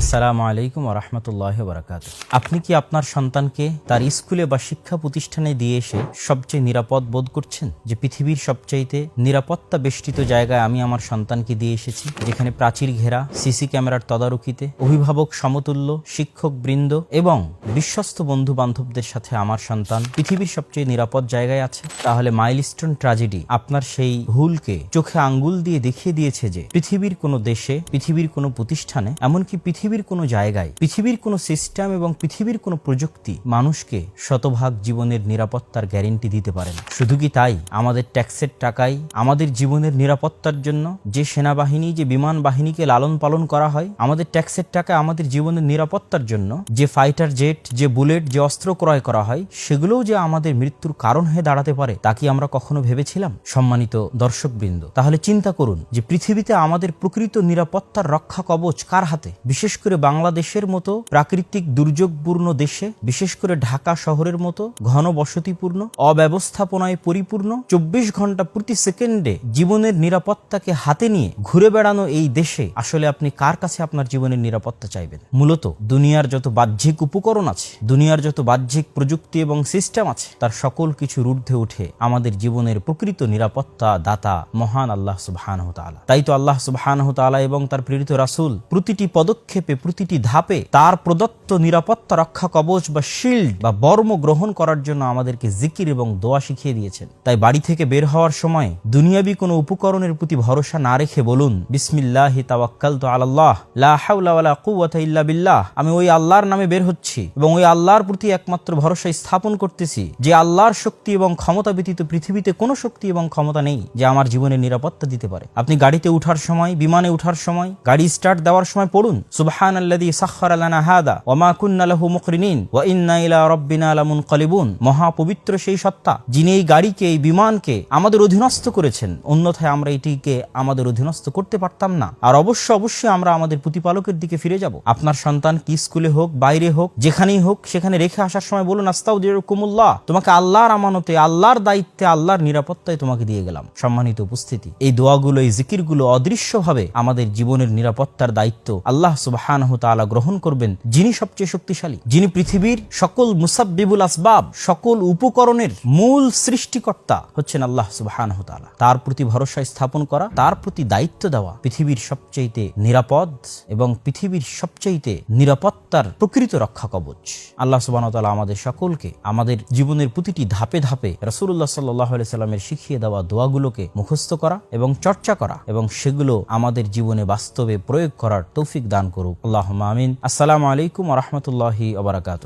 আসসালামু আলাইকুম রহমতুল্লাহ বরাকাত আপনি কি আপনার সন্তানকে তার স্কুলে বা শিক্ষা প্রতিষ্ঠানে দিয়ে এসে সবচেয়ে নিরাপদ বোধ করছেন? যে পৃথিবীর সবচাইতে নিরাপত্তা বেষ্টিত জায়গায় আমি আমার সন্তানকে দিয়ে এসেছি, যেখানে প্রাচীর ঘেরা, সিসি ক্যামেরার তদারকিতে অভিভাবক সমতুল্য, শিক্ষক বৃন্দ এবং বিশ্বস্ত বন্ধু বান্ধবদের সাথে আমার সন্তান পৃথিবীর সবচেয়ে নিরাপদ জায়গায় আছে, তাহলে মাইলস্টোন ট্র্যাজেডি আপনার সেই ভুলকে চোখে আঙ্গুল দিয়ে দেখিয়ে দিয়েছে যে পৃথিবীর কোনো দেশে, পৃথিবীর কোনো প্রতিষ্ঠানে, এমনকি পৃথিবীর কোনো জায়গায়, পৃথিবীর কোনো সিস্টেম এবং পৃথিবীর কোনো প্রযুক্তি মানুষকে শতভাগ জীবনের নিরাপত্তার গ্যারেন্টি দিতে পারে না। শুধু কি তাই? আমাদের ট্যাক্সের টাকায় আমাদের জীবনের নিরাপত্তার জন্য যে সেনাবাহিনী, যে বিমান বাহিনীকে লালন পালন করা হয়, আমাদের ট্যাক্সের টাকায় আমাদের জীবনের নিরাপত্তার জন্য যে ফাইটার জেট যে বুলেট, যে অস্ত্র ক্রয় করা হয়, সেগুলোও যে আমাদের মৃত্যুর কারণ হয়ে দাঁড়াতে পারে, তা কি আমরা কখনো ভেবেছিলাম? সম্মানিত দর্শকবৃন্দ, তাহলে চিন্তা করুন যে পৃথিবীতে আমাদের প্রকৃত নিরাপত্তার রক্ষা কবচ কার হাতে? বিশেষ করে বাংলাদেশের মতো প্রাকৃতিক দুর্যোগপূর্ণ দেশে, বিশেষ করে ঢাকা শহরের মতো ঘন বসতিপূর্ণ অব্যবস্থাপনায় পরিপূর্ণ, চব্বিশ ঘণ্টা প্রতি সেকেন্ডে জীবনের নিরাপত্তাকে হাতে নিয়ে ঘুরে বেড়ানো এই দেশে, আসলে আপনি কার কাছে আপনার জীবনের নিরাপত্তা চাইবেন? মূলত দুনিয়ার যত বাহ্যিক উপকরণ আছে। দুনিয়ার যত বাহ্যিক প্রযুক্তি এবং সিস্টেম আছে, তার সকল কিছুর ঊর্ধ্বে উঠে আমাদের জীবনের প্রকৃত নিরাপত্তা দাতা মহান আল্লাহ সুবহান তাই তো আল্লাহ সুবহান এবং তার প্রেরিত রাসুল প্রতিটি পদক্ষেপে, প্রতিটি ধাপে তার প্রদত্ত নিরাপত্তা রক্ষা কবচ বা শিল্ড বা বর্ম গ্রহণ করার জন্য আমাদেরকে জিকির এবং দোয়া শিখিয়ে দিয়েছেন। তাই বাড়ি থেকে বের হওয়ার সময় দুনিয়াবি কোনো উপকরণের প্রতি ভরসা না রেখে বলুন, বিসমিল্লাহি তাওয়াক্কালতু আলাল্লাহ, লা হাওলা ইল্লা বিল্লাহ, আমি ওই আল্লাহর নামে বের হচ্ছি। এবং ওই আল্লাহর প্রতি একমাত্র ভরসা স্থাপন করতেছি যে আল্লাহর শক্তি এবং ক্ষমতা ব্যতীত পৃথিবীতে কোনো শক্তি এবং ক্ষমতা নেই যে আমার জীবনের নিরাপত্তা দিতে পারে। আপনি গাড়িতে উঠার সময়, বিমানে উঠার সময়, গাড়ি স্টার্ট দেওয়ার সময় পড়ুন। সুবহান আল্লাযী সাখখারা লানা হাদা ওয়া মা কুন্না লাহু মুকরিনিন ওয়া ইন্না ইলা রাব্বিনা লামুনকালিবুন। মহা পবিত্র সেই সত্তা যিনি এই গাড়িকে, এই বিমানকে আমাদের অধীনস্থ করেছেন। অন্যথায় আমরা এটিকে আমাদের অধীনস্থ করতে পারতাম না। আর অবশ্য, অবশ্যই আমরা আমাদের প্রতিপালকের দিকে ফিরে যাব। আপনার সন্তান কি স্কুলে হোক, বাইরে হোক যেখানেই হোক, সেখানে রেখে আসার সময় বলুন আস্তাউ কুমুল্লাহ তোমাকে আল্লাহর আমানতে, আল্লাহর দায়িত্বে, আল্লাহর নিরাপত্তায় তোমাকে দিয়ে গেলাম। সম্মানিত উপস্থিতি, এই দোয়াগুলো, এই জিকিরগুলো অদৃশ্যভাবে আমাদের জীবনের নিরাপত্তার দায়িত্ব আল্লাহ সুবাহান তাআলা গ্রহণ করবেন, যিনি সবচেয়ে শক্তিশালী, যিনি পৃথিবীর সকল মুসাব্বিবুল আসবাব, সকল উপকরণের মূল সৃষ্টিকর্তা হচ্ছেন আল্লাহ সুবাহান তাআলা। তার প্রতি ভরসা স্থাপন করা, তার প্রতি দায়িত্ব দেওয়া পৃথিবীর সবচাইতে নিরাপদ এবং পৃথিবীর সবচাইতে নিরাপত্তার প্রকৃত রক্ষা কবচ। আল্লাহ সুবান আমাদের সকলকে আমাদের জীবনের প্রতিটি ধাপে ধাপে রসুল্লাহ সাল্লাহ সাল্লামের শিখিয়ে দেওয়া দোয়াগুলোকে মুখস্থ করা এবং চর্চা করা এবং সেগুলো আমাদের জীবনে বাস্তবে প্রয়োগ করার তৌফিক দান করুক। আল্লাহ আমিন। আসসালামু আলাইকুম রহমতুল্লাহি আবরাকাত